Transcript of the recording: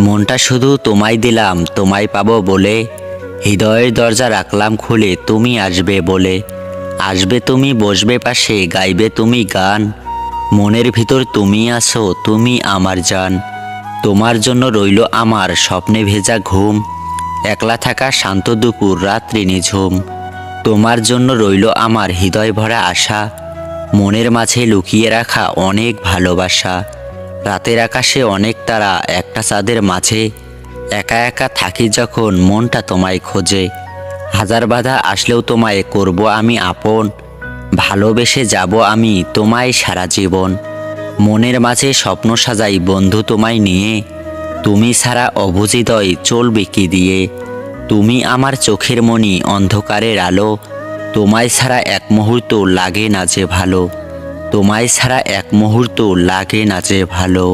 মনটা শুধু তোমায় দিলাম, তোমায় পাবো বলে। হৃদয়ের দরজা রাখলাম খুলে, তুমি আসবে বলে। আসবে তুমি, বসবে পাশে, গাইবে তুমি গান। মনের ভিতর তুমি আসো তুমি আমার জান। তোমার জন্য রইল আমার স্বপ্নে ভেজা ঘুম। একলা থাকা শান্ত দুপুর, রাত্রি নিঝুম। তোমার জন্য রইল আমার হৃদয় ভরা আশা। মনের মাঝে লুকিয়ে রাখা অনেক ভালোবাসা। রাতের আকাশে অনেক তারা একটা চাঁদের মাঝে একা একা থাকি যখন মনটা তোমায় খোঁজে। হাজার বাধা আসলেও তোমায় করব আমি আপন, ভালোবেসে যাব আমি তোমায় সারা জীবন। মনের মাঝে স্বপ্ন সাজাই বন্ধু তোমায় নিয়ে, তুমি ছাড়া অবুঝিদয় চলবে কি দিয়ে? তুমি আমার চোখের মনি অন্ধকারের আলো, তোমায় ছাড়া এক মুহূর্ত লাগে না যে ভালো। তোমায় ছাড়া এক মুহূর্ত লাগে না যে ভালো।